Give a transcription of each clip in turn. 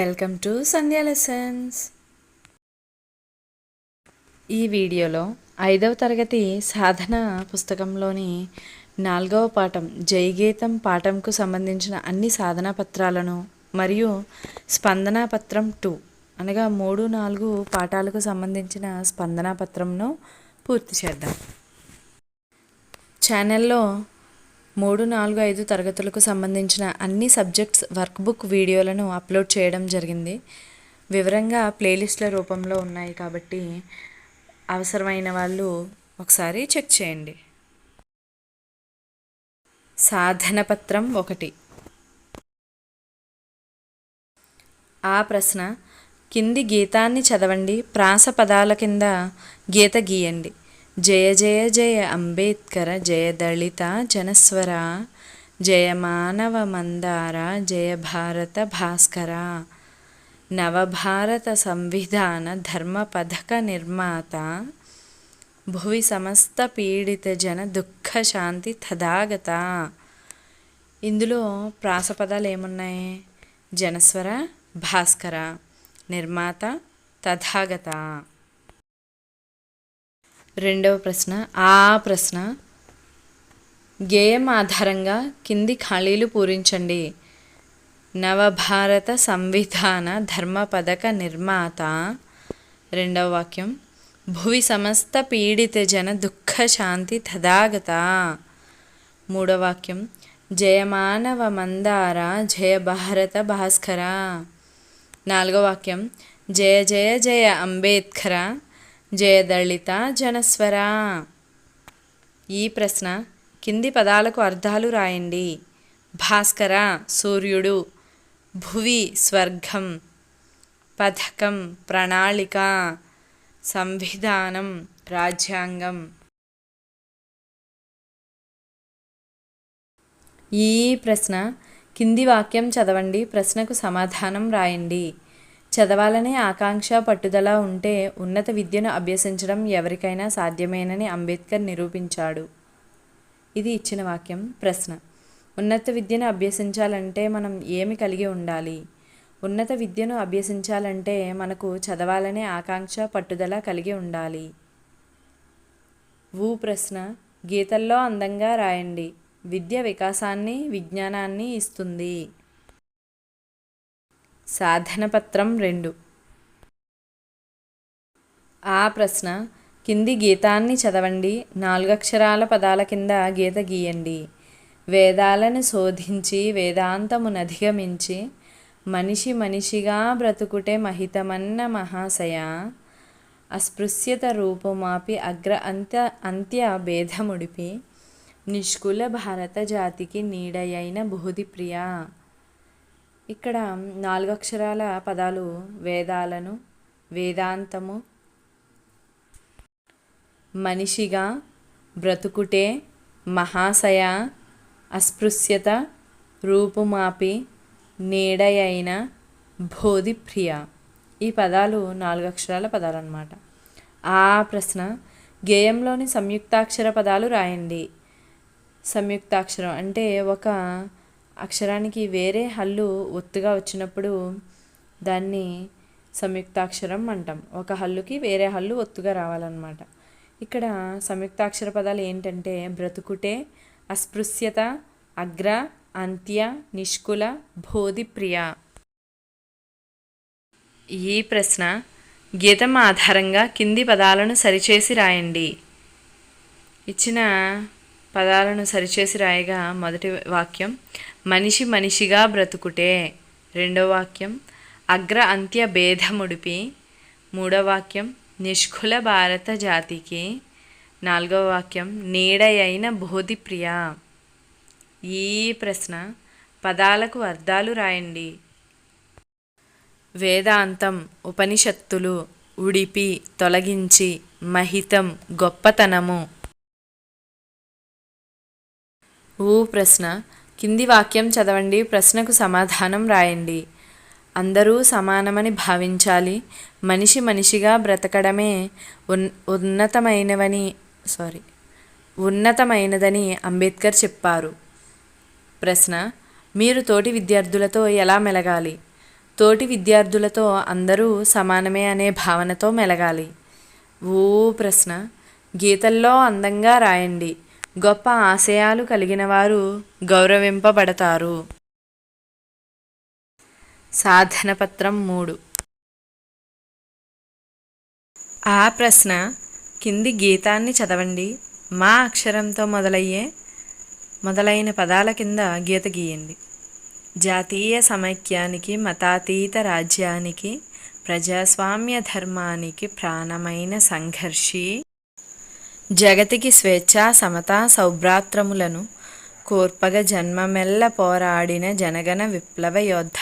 Welcome to Sandhya lessons. ఈ వీడియోలో ఐదవ తరగతి సాధన పుస్తకంలోని నాలుగవ పాఠం జయగీతం పాఠంకు సంబంధించిన అన్ని సాధనా పత్రాలను మరియు స్పందన పత్రం టూ అనగా మూడు నాలుగు పాఠాలకు సంబంధించిన స్పందన పత్రంను పూర్తి చేద్దాం. ఛానల్లో మూడు నాలుగు ఐదు తరగతులకు సంబంధించిన అన్ని సబ్జెక్ట్స్ వర్క్ బుక్ వీడియోలను అప్లోడ్ చేయడం జరిగింది. వివరంగా ప్లేలిస్ట్ల రూపంలో ఉన్నాయి కాబట్టి అవసరమైన వాళ్ళు ఒకసారి చెక్ చేయండి. సాధన పత్రం ఒకటి. ఆ ప్రశ్న కింది గీతాన్ని చదవండి ప్రాస పదాల కింద గీత గీయండి. జయ జయ జయ అంబేద్కర జయ దళిత జనస్వర జయ మానవ మందార జయ భారత భాస్కర. నవభారత సంవిధాన ధర్మ పథక నిర్మాత భువి సమస్త పీడిత జన దుఃఖ శాంతి తథాగత ఇందులో ప్రాసపదాలు ఏమున్నాయి? జనస్వర భాస్కర. నిర్మాత తథాగత. రెండవ ప్రశ్న. ఆ ప్రశ్న గేయం ఆధారంగా కింది ఖాళీలు పూరించండి. నవభారత సంవిధాన ధర్మ పథక నిర్మాత. రెండవ వాక్యం. భువి సమస్త పీడిత జన దుఃఖ శాంతి తథాగత మూడవ వాక్యం. జయమానవ మందార జయ భారత భాస్కర. నాలుగవ వాక్యం. జయ జయ జయ అంబేద్కర. జయదళిత జనస్వర. ఈ ప్రశ్న కింది పదాలకు అర్థాలు రాయండి. భాస్కర సూర్యుడు భువి స్వర్గం పథకం ప్రణాళిక సంవిధానం రాజ్యాంగం. ఈ ప్రశ్న కింది వాక్యం చదవండి ప్రశ్నకు సమాధానం రాయండి. చదవాలనే ఆకాంక్ష పట్టుదల ఉంటే ఉన్నత విద్యను అభ్యసించడం ఎవరికైనా సాధ్యమేనని అంబేద్కర్ నిరూపించాడు. ఇది ఇచ్చిన వాక్యం ప్రశ్న. ఉన్నత విద్యను అభ్యసించాలంటే మనం ఏమి కలిగి ఉండాలి? ఉన్నత విద్యను అభ్యసించాలంటే మనకు చదవాలనే ఆకాంక్ష పట్టుదల కలిగి ఉండాలి. ఊ ప్రశ్న. గీతల్లో అందంగా రాయండి. విద్య వికాసాన్ని విజ్ఞానాన్ని ఇస్తుంది. సాధనపత్రం రెండు. ఆ ప్రశ్న కింది గీతాన్ని చదవండి. నాలుగక్షరాల పదాల కింద గీత గీయండి. వేదాలను శోధించి వేదాంతమునధిగమించి మనిషి మనిషిగా బ్రతుకుటే మహితమన్న మహాశయ అస్పృశ్యత రూపమాపి అగ్ర అంత్య అంత్య భేదముడిపి నిష్కుల భారత జాతికి నీడయైన బుహుది ప్రియ. ఇక్కడ నాలుగు అక్షరాల పదాలు వేదాలను వేదాంతము మనిషిగా బ్రతుకుటే మహాశయ అస్పృశ్యత రూపుమాపి నీడయైన బోధిప్రియ. ఈ పదాలు నాలుగు అక్షరాల పదాలు అన్నమాట ఆ ప్రశ్న గేయంలోని సంయుక్తాక్షర పదాలు రాయండి. సంయుక్తాక్షరం అంటే ఒక అక్షరానికి వేరే హల్లు ఒత్తుగా వచ్చినప్పుడు దాన్ని సంయుక్తాక్షరం అంటాం. ఒక హల్లుకి వేరే హల్లు ఒత్తుగా రావాలన్నమాట. ఇక్కడ సంయుక్తాక్షర పదాలు ఏంటంటే బ్రతుకుటే అస్పృశ్యత అగ్ర అంత్య నిష్కుల బోధిప్రియ. ఈ ప్రశ్న గీతం ఆధారంగా కింది పదాలను సరిచేసి రాయండి. ఇచ్చిన పదాలను సరిచేసి రాయగా మొదటి వాక్యం మనిషి మనిషిగా బ్రతుకుటే. రెండో వాక్యం అగ్ర అంత్య భేదముడిపి. మూడో వాక్యం నిష్కుల భారత జాతికి. నాలుగవ వాక్యం నీడయైన బోధిప్రియ. ఈ ప్రశ్న పదాలకు అర్థాలు రాయండి. వేదాంతం ఉపనిషత్తులు ఉడిపి తొలగించి మహితం గొప్పతనము. ఊ ప్రశ్న కింది వాక్యం చదవండి ప్రశ్నకు సమాధానం రాయండి. అందరూ సమానమని భావించాలి. మనిషి మనిషిగా బ్రతకడమే ఉన్ ఉన్నతమైనవని సారీ ఉన్నతమైనదని అంబేద్కర్ చెప్పారు. ప్రశ్న మీరు తోటి విద్యార్థులతో ఎలా మెలగాలి? తోటి విద్యార్థులతో అందరూ సమానమే అనే భావనతో మెలగాలి. ఓ ప్రశ్న గీతల్లో అందంగా రాయండి. గొప్ప ఆశయాలు కలిగిన వారు గౌరవింపబడతారు. సాధన పత్రం మూడు. ఆ ప్రశ్న కింది గీతాన్ని చదవండి. మా అక్షరంతో మొదలయ్యే మొదలైన పదాల కింద గీత గీయండి. జాతీయ సమైక్యానికి మతాతీత రాజ్యానికి ప్రజాస్వామ్య ధర్మానికి ప్రాణమైన సంఘర్షి జగతికి స్వేచ్ఛ సమత సౌభ్రాత్రములను కోర్పగ జన్మమెల్ల పోరాడిన జనగణ విప్లవ యోద్ధ.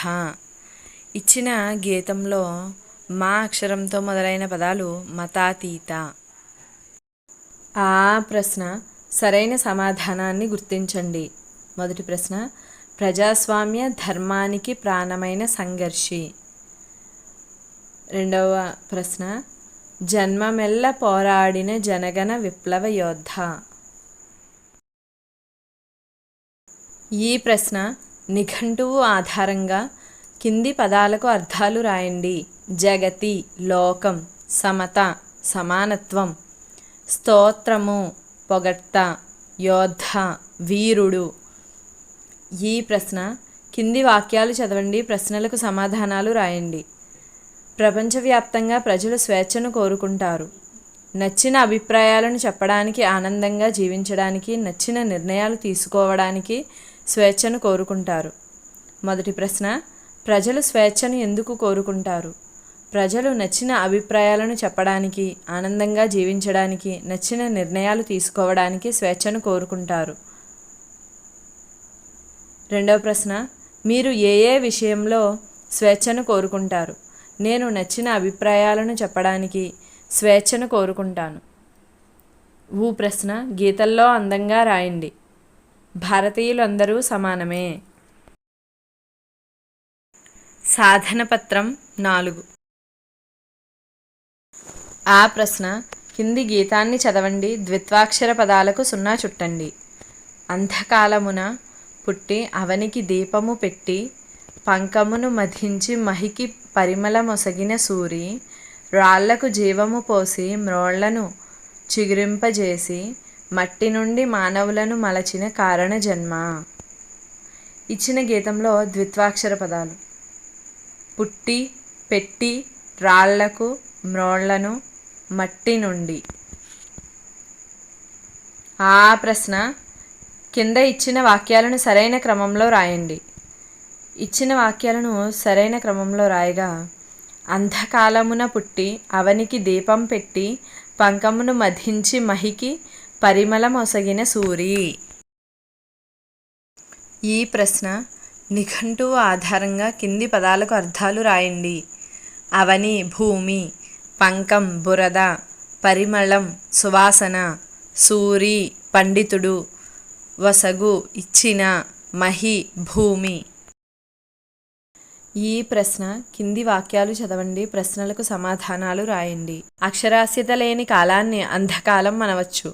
ఇచ్చిన గీతంలో మా అక్షరంతో మొదలైన పదాలు మతాతీత. ఆ ప్రశ్న సరైన సమాధానాన్ని గుర్తించండి. మొదటి ప్రశ్న ప్రజాస్వామ్య ధర్మానికి ప్రాణమైన సంఘర్షి. రెండవ ప్రశ్న జన్మమెల్ల పోరాడిన జనగణ విప్లవ యోద్ధ. ఈ ప్రశ్న నిఘంటువు ఆధారంగా కింది పదాలకు అర్థాలు రాయండి. జగతి లోకం సమత సమానత్వం. స్తోత్రము పొగట్ట యోద్ధ వీరుడు. ఈ ప్రశ్న కింది వాక్యాలు చదవండి ప్రశ్నలకు సమాధానాలు రాయండి. ప్రపంచవ్యాప్తంగా ప్రజలు స్వేచ్ఛను కోరుకుంటారు. నచ్చిన అభిప్రాయాలను చెప్పడానికి ఆనందంగా జీవించడానికి నచ్చిన నిర్ణయాలు తీసుకోవడానికి స్వేచ్ఛను కోరుకుంటారు. మొదటి ప్రశ్న ప్రజలు స్వేచ్ఛను ఎందుకు కోరుకుంటారు? ప్రజలు నచ్చిన అభిప్రాయాలను చెప్పడానికి ఆనందంగా జీవించడానికి నచ్చిన నిర్ణయాలు తీసుకోవడానికి స్వేచ్ఛను కోరుకుంటారు. రెండవ ప్రశ్న మీరు ఏ ఏ విషయంలో స్వేచ్ఛను కోరుకుంటారు? నేను నచ్చిన అభిప్రాయాలను చెప్పడానికి స్వేచ్ఛను కోరుకుంటాను. ఊ ప్రశ్న గీతల్లో అందంగా రాయండి. భారతీయులందరూ సమానమే. సాధన పత్రం నాలుగు. ఆ ప్రశ్న కింది గీతాన్ని చదవండి ద్విత్వాక్షర పదాలకు సున్నా చుట్టండి. అంధకాలమున పుట్టి అవనికి దీపము పెట్టి పంకమును మధించి మహికి పరిమళమొసగిన సూరి రాళ్ళకు జీవము పోసి మ్రోళ్ళను చిగురింపజేసి మట్టి నుండి మానవులను మలచిన కారణ జన్మ. ఇచ్చిన గీతంలో ద్విత్వాక్షర పదాలు. పుట్టి పెట్టి రాళ్ళకు మ్రోళ్ళను మట్టి నుండి. ఆ ప్రశ్న కింద ఇచ్చిన వాక్యాలను సరైన క్రమంలో రాయండి. ఇచ్చిన వాక్యాలను సరైన క్రమంలో రాయగా అంధకాలమున పుట్టి అవనికి దీపం పెట్టి పంకమును మధించి మహికి పరిమళమొసగిన సూరి. ఈ ప్రశ్న నిఘంటువు ఆధారంగా కింది పదాలకు అర్థాలు రాయండి. అవని భూమి పంకం బురద పరిమళం సువాసన సూరి పండితుడు వసగు ఇచ్చిన మహి భూమి. ఈ ప్రశ్న కింది వాక్యాలు చదవండి ప్రశ్నలకు సమాధానాలు రాయండి. అక్షరాస్యత లేని కాలాన్ని అంధకాలం అనవచ్చు.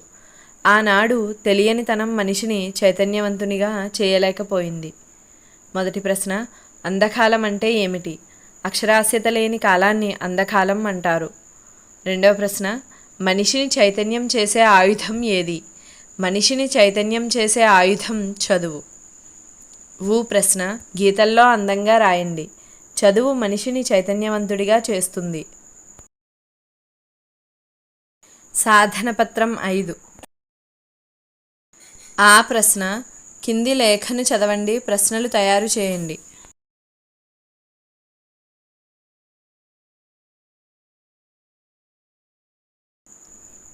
ఆనాడు తెలియనితనం మనిషిని చైతన్యవంతునిగా చేయలేకపోయింది. మొదటి ప్రశ్న అంధకాలం అంటే ఏమిటి? అక్షరాస్యత లేని కాలాన్ని అంధకాలం అంటారు. రెండవ ప్రశ్న మనిషిని చైతన్యం చేసే ఆయుధం ఏది? మనిషిని చైతన్యం చేసే ఆయుధం చదువు. ఊ ప్రశ్న గీతల్లో అందంగా రాయండి. చదువు మనిషిని చైతన్యవంతుడిగా చేస్తుంది. సాధన పత్రం ఐదు. ఆ ప్రశ్న కింది లేఖను చదవండి ప్రశ్నలు తయారు చేయండి.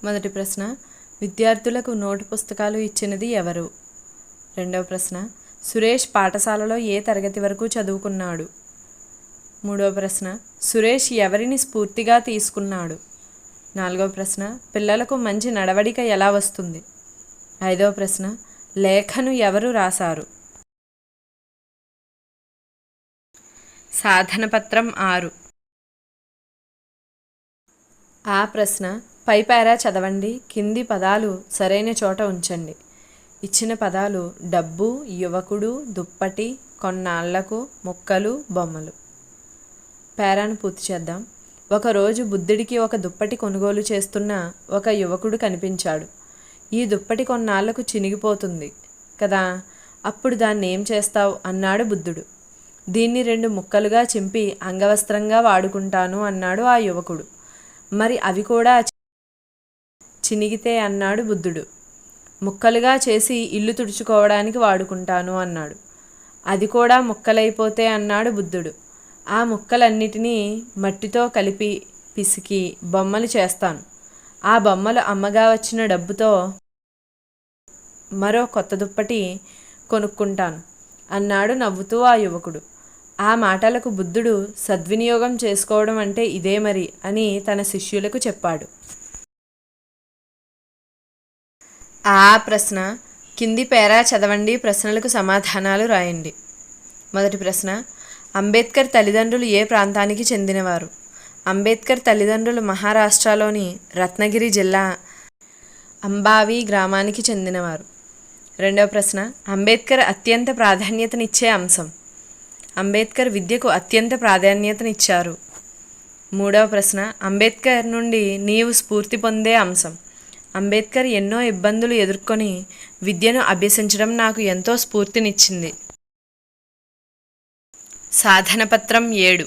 మొదటి ప్రశ్న విద్యార్థులకు నోటు పుస్తకాలు ఇచ్చినది ఎవరు? రెండవ ప్రశ్న సురేష్ పాఠశాలలో ఏ తరగతి వరకు చదువుకున్నాడు? మూడవ ప్రశ్న సురేష్ ఎవరిని స్ఫూర్తిగా తీసుకున్నాడు? నాలుగవ ప్రశ్న పిల్లలకు మంచి నడవడిక ఎలా వస్తుంది? ఐదవ ప్రశ్న లేఖను ఎవరు రాశారు? సాధనపత్రం ఆరు. ఆ ప్రశ్న పై పారా చదవండి కింది పదాలు సరైన చోట ఉంచండి. ఇచ్చిన పదాలు డబ్బు యువకుడు దుప్పటి కొన్నాళ్ళకు మొక్కలు బొమ్మలు. పేరాను పూర్తి చేద్దాం. ఒకరోజు బుద్ధుడికి ఒక దుప్పటి కొనుగోలు చేస్తున్న ఒక యువకుడు కనిపించాడు. ఈ దుప్పటి కొన్నాళ్ళకు చినిగిపోతుంది కదా అప్పుడు దాన్ని ఏం చేస్తావు అన్నాడు బుద్ధుడు. దీన్ని రెండు ముక్కలుగా చింపి అంగవస్త్రంగా వాడుకుంటాను అన్నాడు ఆ యువకుడు. మరి అవి కూడా చినిగితే అన్నాడు బుద్ధుడు. ముక్కలుగా చేసి ఇల్లు తుడుచుకోవడానికి వాడుకుంటాను అన్నాడు. అది కూడా ముక్కలైపోతే అన్నాడు బుద్ధుడు. ఆ ముక్కలన్నిటినీ మట్టితో కలిపి పిసికి బొమ్మలు చేస్తాను. ఆ బొమ్మలు అమ్మగా వచ్చిన డబ్బుతో మరో కొత్త దుప్పటి కొనుక్కుంటాను అన్నాడు నవ్వుతూ ఆ యువకుడు. ఆ మాటలకు బుద్ధుడు సద్వినియోగం చేసుకోవడం అంటే ఇదే మరి అని తన శిష్యులకు చెప్పాడు. ఆ ప్రశ్న కింది పేరా చదవండి ప్రశ్నలకు సమాధానాలు రాయండి. మొదటి ప్రశ్న అంబేద్కర్ తల్లిదండ్రులు ఏ ప్రాంతానికి చెందినవారు? అంబేద్కర్ తల్లిదండ్రులు మహారాష్ట్రలోని రత్నగిరి జిల్లా అంబావి గ్రామానికి చెందినవారు. రెండవ ప్రశ్న అంబేద్కర్ అత్యంత ప్రాధాన్యతనిచ్చే అంశం? అంబేద్కర్ విద్యకు అత్యంత ప్రాధాన్యతనిచ్చారు. మూడవ ప్రశ్న అంబేద్కర్ నుండి నీవు స్ఫూర్తి పొందే అంశం? అంబేద్కర్ ఎన్నో ఇబ్బందులు ఎదుర్కొని విద్యను అభ్యసించడం నాకు ఎంతో స్ఫూర్తినిచ్చింది. సాధనపత్రం ఏడు.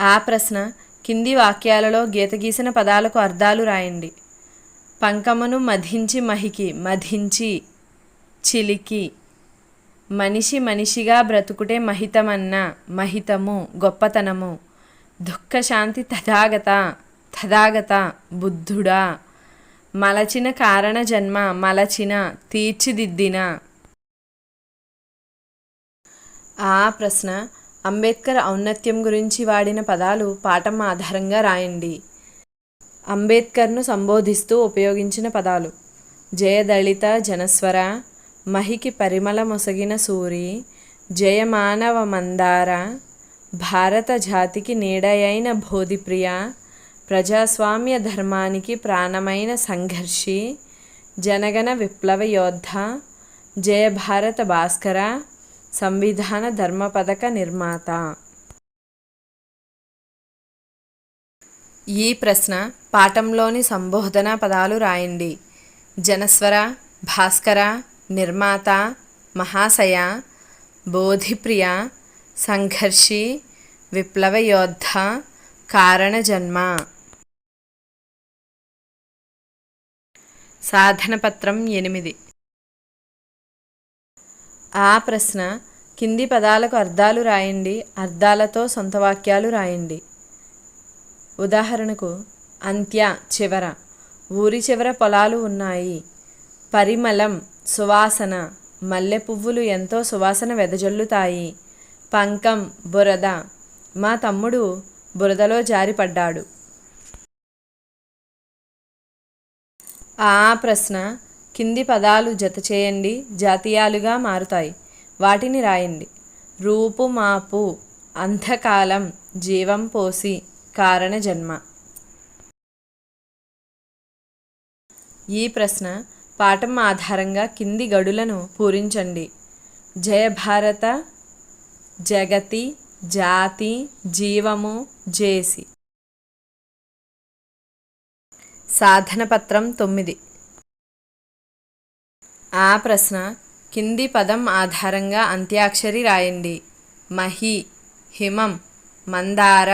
ఆ ప్రశ్న కింది వాక్యాలలో గీత గీసిన పదాలకు అర్థాలు రాయండి. పంకమును మధించి మహికి మధించి చిలికి మనిషి మనిషిగా బ్రతుకుటే మహితమన్న మహితము గొప్పతనము దుఃఖశాంతి తథాగత తథాగత బుద్ధుడా మలచిన కారణ జన్మ మలచిన తీర్చిదిద్దిన. ఆ ప్రశ్న అంబేద్కర్ ఔన్నత్యం గురించి వాడిన పదాలు పాఠం ఆధారంగా రాయండి. అంబేద్కర్ను సంబోధిస్తూ ఉపయోగించిన పదాలు. జయదళిత జనస్వర మహికి పరిమళ మొసగిన సూరి జయమానవ మందార భారత జాతికి నీడయైన బోధిప్రియ ప్రజాస్వామ్య ధర్మానికి ప్రాణమైన సంఘర్షి జనగణ విప్లవ యోద్ధ జయభారత భాస్కర సంవిధాన ధర్మపథక నిర్మాత. ఈ ప్రశ్న పాఠంలోని సంబోధన పదాలు రాయండి. జనస్వర భాస్కర నిర్మాత మహాశయ బోధిప్రియ సంఘర్షి విప్లవ యోద్ధ కారణజన్మ సాధనపత్రం ఎనిమిది. ఆ ప్రశ్న కింది పదాలకు అర్థాలు రాయండి అర్థాలతో సొంత వాక్యాలు రాయండి. ఉదాహరణకు అంత్య చివర. ఊరి చివర పొలాలు ఉన్నాయి. పరిమళం సువాసన. మల్లె పువ్వులు ఎంతో సువాసన వెదజల్లుతాయి. పంకం బురద. మా తమ్ముడు బురదలో జారిపడ్డాడు. ఆ ప్రశ్న కింది పదాలు జత చేయండి జాతీయాలుగా మారుతాయి. వాటిని రాయండి. రూపు మాపు అంధకాలం జీవం పోసి కారణ జన్మ. ఈ ప్రశ్న పాఠం ఆధారంగా కింది గడులను పూరించండి. జయభారత జగతి జాతి జీవము జేసి. సాధనపత్రం తొమ్మిది. ఆ ప్రశ్న కింది పదం ఆధారంగా అంత్యాక్షరి రాయండి. మహి హిమం మందార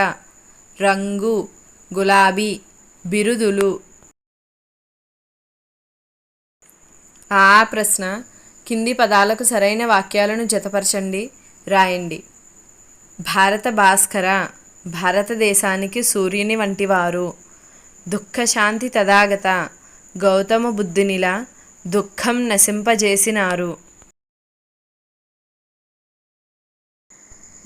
రంగు గులాబీ బిరుదులు. ఆ ప్రశ్న కింది పదాలకు సరైన వాక్యాలను జతపరచండి రాయండి. భారత భాస్కర భారతదేశానికి సూర్యుని వంటివారు. దుఃఖశాంతి తదాగత గౌతమ బుద్ధునిలా దుఃఖం నశింపజేసినారు.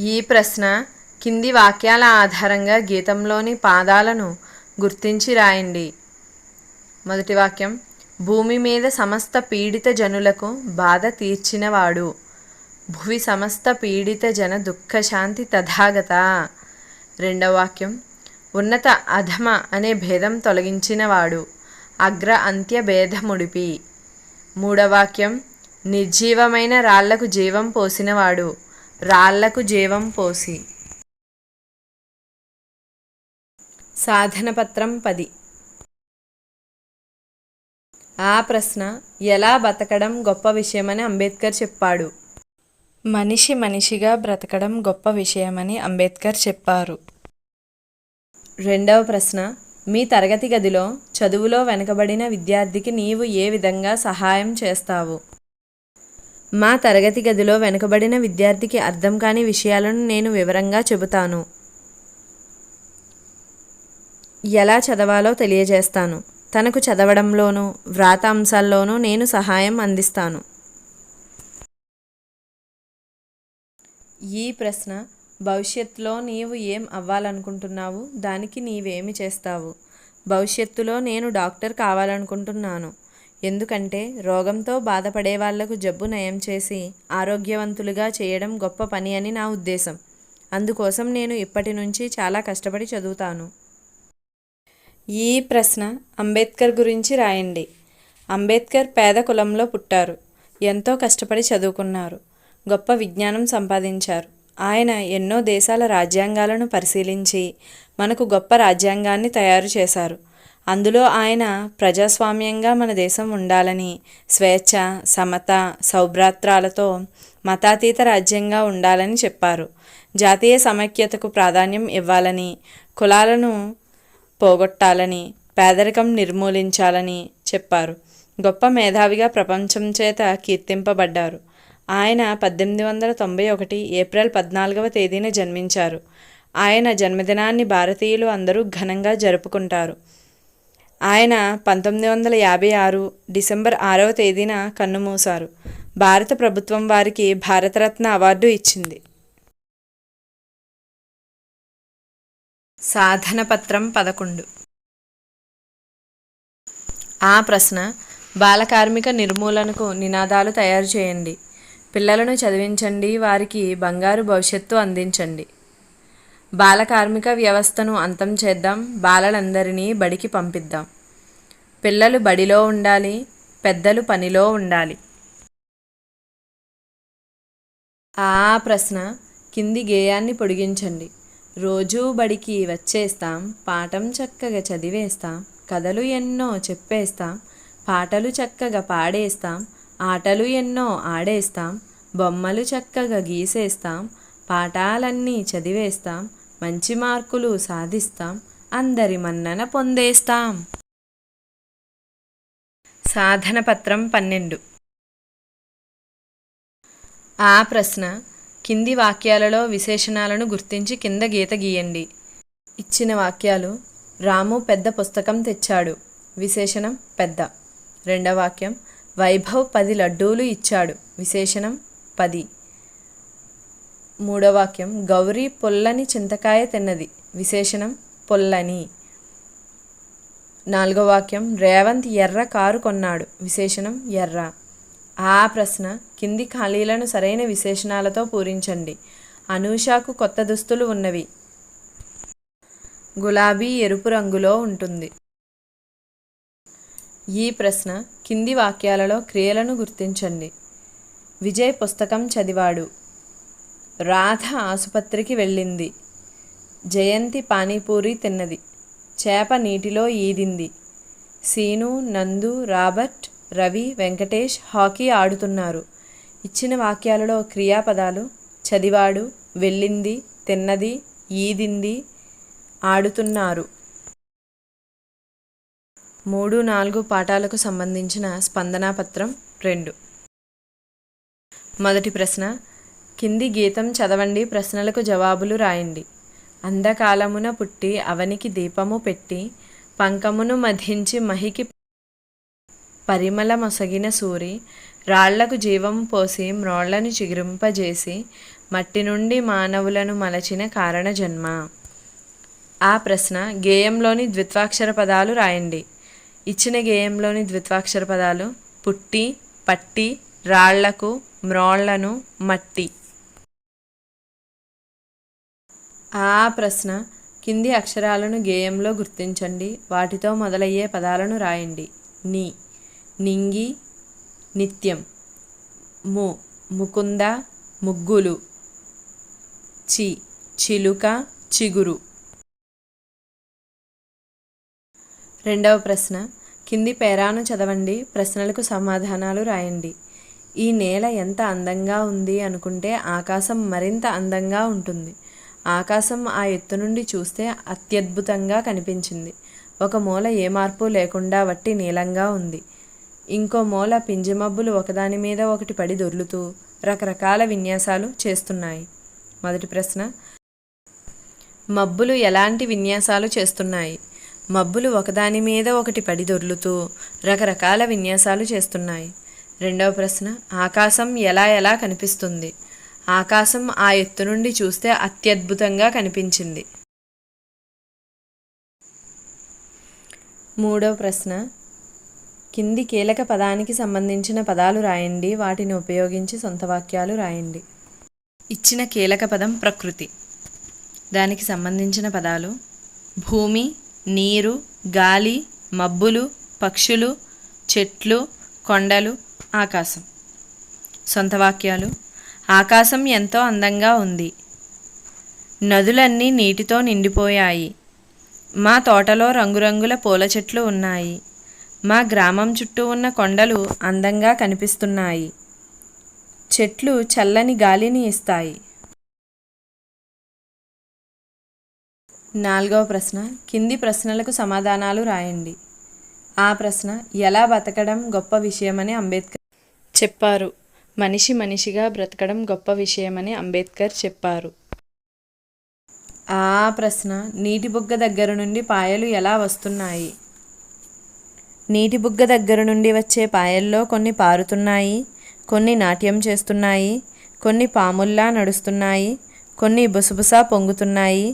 ఈ ప్రశ్న కింది వాక్యాల ఆధారంగా గీతంలోని పాదాలను గుర్తించి రాయండి. మొదటి వాక్యం భూమి మీద సమస్త పీడిత జనులకు బాధ తీర్చినవాడు. భువి సమస్త పీడిత జన దుఃఖశాంతి తథాగత రెండవ వాక్యం ఉన్నత అధమ అనే భేదం తొలగించినవాడు అగ్ర అంత్య భేదముడిపి. మూడవాక్యం నిర్జీవమైన రాళ్ళకు జీవం పోసినవాడు రాళ్ళకు జీవం పోసి. సాధనపత్రం పది. ఆ ప్రశ్న ఎలా బతకడం గొప్ప విషయమని అంబేద్కర్ చెప్పాడు. మనిషి మనిషిగా బ్రతకడం గొప్ప విషయమని అంబేద్కర్ చెప్పారు. రెండవ ప్రశ్న మీ తరగతి గదిలో చదువులో వెనకబడిన విద్యార్థికి నీవు ఏ విధంగా సహాయం చేస్తావు? మా తరగతి గదిలో వెనుకబడిన విద్యార్థికి అర్థం కాని విషయాలను నేను వివరంగా చెబుతాను. ఎలా చదవాలో తెలియజేస్తాను. తనకు చదవడంలోనూ వ్రాత అంశాల్లోనూ నేను సహాయం అందిస్తాను. ఈ ప్రశ్న భవిష్యత్తులో నీవు ఏం అవ్వాలనుకుంటున్నావు? దానికి నీవేమి చేస్తావు? భవిష్యత్తులో నేను డాక్టర్ కావాలనుకుంటున్నాను. ఎందుకంటే రోగంతో బాధపడే వాళ్ళకు జబ్బు నయం చేసి ఆరోగ్యవంతులుగా చేయడం గొప్ప పని అని నా ఉద్దేశం. అందుకోసం నేను ఇప్పటి నుంచి చాలా కష్టపడి చదువుతాను. ఈ ప్రశ్న అంబేద్కర్ గురించి రాయండి. అంబేద్కర్ పేద కులంలో పుట్టారు. ఎంతో కష్టపడి చదువుకున్నారు. గొప్ప విజ్ఞానం సంపాదించారు. ఆయన ఎన్నో దేశాల రాజ్యాంగాలను పరిశీలించి మనకు గొప్ప రాజ్యాంగాన్ని తయారు చేశారు. అందులో ఆయన ప్రజాస్వామ్యంగా మన దేశం ఉండాలని స్వేచ్ఛ సమత సౌభ్రాత్రాలతో మతాతీత రాజ్యంగా ఉండాలని చెప్పారు. జాతీయ సమైక్యతకు ప్రాధాన్యం ఇవ్వాలని కులాలను పోగొట్టాలని పేదరికం నిర్మూలించాలని చెప్పారు. గొప్ప మేధావిగా ప్రపంచం చేత కీర్తింపబడ్డారు. ఆయన పద్దెనిమిది వందల తొంభై ఒకటి ఏప్రిల్ పద్నాలుగవ తేదీన జన్మించారు. ఆయన జన్మదినాన్ని భారతీయులు అందరూ ఘనంగా జరుపుకుంటారు. ఆయన పంతొమ్మిది వందల యాభై ఆరు డిసెంబర్ ఆరవ తేదీన కన్నుమూశారు. భారత ప్రభుత్వం వారికి భారతరత్న అవార్డు ఇచ్చింది. సాధన పత్రం పదకొండు. ఆ ప్రశ్న బాలకార్మిక నిర్మూలనకు నినాదాలు తయారు చేయండి. పిల్లలను చదివించండి వారికి బంగారు భవిష్యత్తు అందించండి. బాల కార్మిక వ్యవస్థను అంతం చేద్దాం బాలలందరినీ బడికి పంపిద్దాం. పిల్లలు బడిలో ఉండాలి పెద్దలు పనిలో ఉండాలి. ఆ ప్రశ్న కింది గేయాన్ని పొడిగించండి. రోజూ బడికి వచ్చేస్తాం పాఠం చక్కగా చదివేస్తాం కథలు ఎన్నో చెప్పేస్తాం పాటలు చక్కగా పాడేస్తాం ఆటలు ఎన్నో ఆడేస్తాం. బొమ్మలు చక్కగా గీసేస్తాం. పాఠాలన్నీ చదివేస్తాం. మంచి మార్కులు సాధిస్తాం. అందరి మన్నన పొందేస్తాం. సాధన పత్రం పన్నెండు. ఆ ప్రశ్న కింది వాక్యాలలో విశేషణాలను గుర్తించి కింద గీత గీయండి. ఇచ్చిన వాక్యాలు రాము పెద్ద పుస్తకం తెచ్చాడు. విశేషణం పెద్ద. రెండవ వాక్యం వైభవ్ పది లడ్డూలు ఇచ్చాడు. విశేషణం పది. మూడో వాక్యం గౌరీ పొల్లని చింతకాయ తిన్నది. విశేషణం పొల్లని. నాలుగో వాక్యం రేవంత్ ఎర్ర కారు కొన్నాడు. విశేషణం ఎర్ర. ఆ ప్రశ్న కింది ఖాళీలను సరైన విశేషణాలతో పూరించండి. అనూషాకు కొత్త దుస్తులు ఉన్నవి. గులాబీ ఎరుపు రంగులో ఉంటుంది. ఈ ప్రశ్న కింది వాక్యాలలో క్రియలను గుర్తించండి. విజయ్ పుస్తకం చదివాడు. రాధ ఆసుపత్రికి వెళ్ళింది. జయంతి పానీపూరి తిన్నది. చేప నీటిలో ఈదింది. సీను నందు రాబర్ట్ రవి వెంకటేష్ హాకీ ఆడుతున్నారు. ఇచ్చిన వాక్యాలలో క్రియాపదాలు చదివాడు వెళ్ళింది తిన్నది ఈదింది ఆడుతున్నారు. మూడు నాలుగు పాఠాలకు సంబంధించిన స్పందనాపత్రం రెండు. మొదటి ప్రశ్న. కింది గీతం చదవండి ప్రశ్నలకు జవాబులు రాయండి. అంధకాలమున పుట్టి అవనికి దీపము పెట్టి పంకమును మధించి మహికి పరిమళ మొసగిన సూరి రాళ్ళకు జీవం పోసి మ్రోళ్ళను చిగురింపజేసి మట్టి నుండి మానవులను మలచిన కారణ జన్మ. ఆ ప్రశ్న. గేయంలోని ద్విత్వాక్షర పదాలు రాయండి. ఇచ్చిన గేయంలోని ద్విత్వాక్షర పదాలు పుట్టి పట్టి రాళ్ళకు మ్రాళ్ళను మట్టి. ఆ ప్రశ్న కింది అక్షరాలను గేయంలో గుర్తించండి. వాటితో మొదలయ్యే పదాలను రాయండి. ని. నింగి నిత్యం. ము. ముకుంద ముగ్గులు. చి. చిలుక చిగురు. రెండవ ప్రశ్న. కింది పేరాను చదవండి ప్రశ్నలకు సమాధానాలు రాయండి. ఈ నేల ఎంత అందంగా ఉంది అనుకుంటే ఆకాశం మరింత అందంగా ఉంటుంది. ఆకాశం ఆ ఎత్తు నుండి చూస్తే అత్యద్భుతంగా కనిపించింది. ఒక మూల ఏ మార్పు లేకుండా వట్టి నీలంగా ఉంది. ఇంకో మూల పింజమబ్బులు ఒకదాని మీద ఒకటి పడి దొర్లుతూ రకరకాల విన్యాసాలు చేస్తున్నాయి. మొదటి ప్రశ్న. మబ్బులు ఎలాంటి విన్యాసాలు చేస్తున్నాయి? మబ్బులు ఒకదాని మీద ఒకటి పడి దొర్లుతూ రకరకాల విన్యాసాలు చేస్తున్నాయి. రెండవ ప్రశ్న ఆకాశం ఎలా ఎలా కనిపిస్తుంది? ఆకాశం ఆ ఎత్తు నుండి చూస్తే అత్యద్భుతంగా కనిపించింది. మూడవ ప్రశ్న కింది కీలక పదానికి సంబంధించిన పదాలు రాయండి వాటిని ఉపయోగించి సొంత వాక్యాలు రాయండి. ఇచ్చిన కీలక పదం ప్రకృతి. దానికి సంబంధించిన పదాలు భూమి నీరు గాలి మబ్బులు పక్షులు చెట్లు కొండలు ఆకాశం. సొంత వాక్యాలు. ఆకాశం ఎంతో అందంగా ఉంది. నదులన్నీ నీటితో నిండిపోయాయి. మా తోటలో రంగురంగుల పూల చెట్లు ఉన్నాయి. మా గ్రామం చుట్టూ ఉన్న కొండలు అందంగా కనిపిస్తున్నాయి. చెట్లు చల్లని గాలిని ఇస్తాయి. నాలుగవ ప్రశ్న కింది ప్రశ్నలకు సమాధానాలు రాయండి. ఆ ప్రశ్న ఎలా బతకడం గొప్ప విషయమని అంబేద్కర్ చెప్పారు. మనిషి మనిషిగా బ్రతకడం గొప్ప విషయమని అంబేద్కర్ చెప్పారు. ఆ ప్రశ్న నీటి బుగ్గ దగ్గర నుండి పాయలు ఎలా వస్తున్నాయి? నీటి బుగ్గ దగ్గర నుండి వచ్చే పాయల్లో కొన్ని పారుతున్నాయి కొన్ని నాట్యం చేస్తున్నాయి కొన్ని పాముల్లా నడుస్తున్నాయి కొన్ని బుసబుసా పొంగుతున్నాయి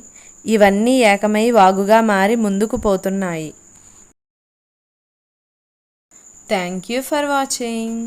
ఇవన్నీ ఏకమై వాగుగా మారి ముందుకు పోతున్నాయి. Thank you for watching